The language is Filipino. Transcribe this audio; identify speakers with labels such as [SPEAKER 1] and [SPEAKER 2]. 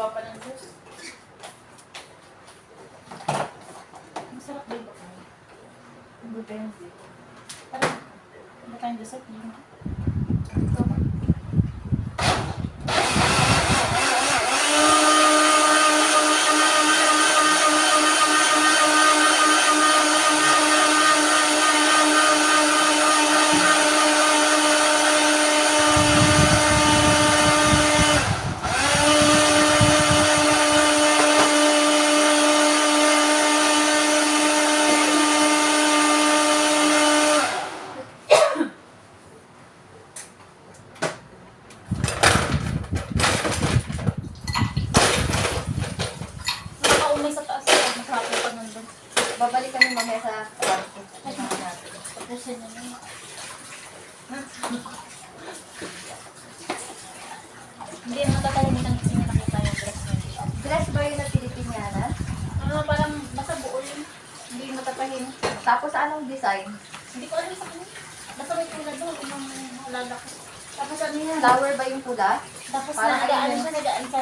[SPEAKER 1] Awa
[SPEAKER 2] pa ng Diyos. Masarap din ba kayo? Ang bupensi. Parang, ang
[SPEAKER 1] batayang dessert, hindi Mamaya sa kwarto.
[SPEAKER 2] Niya na. Hindi mo tatalimutan kasi may nakita yung dress niya.
[SPEAKER 1] Dress ba yun na Pilipiniana?
[SPEAKER 2] Ano, parang basta buo yun. Hindi mo tatahin.
[SPEAKER 1] Tapos anong design?
[SPEAKER 2] Hindi ko alam sa kanya. Basta may tulad doon. Unang nalala ko. Tapos ano yan?
[SPEAKER 1] Flower ba yung pula?
[SPEAKER 2] Tapos
[SPEAKER 1] Parang
[SPEAKER 2] nagaan siya, nagaan sa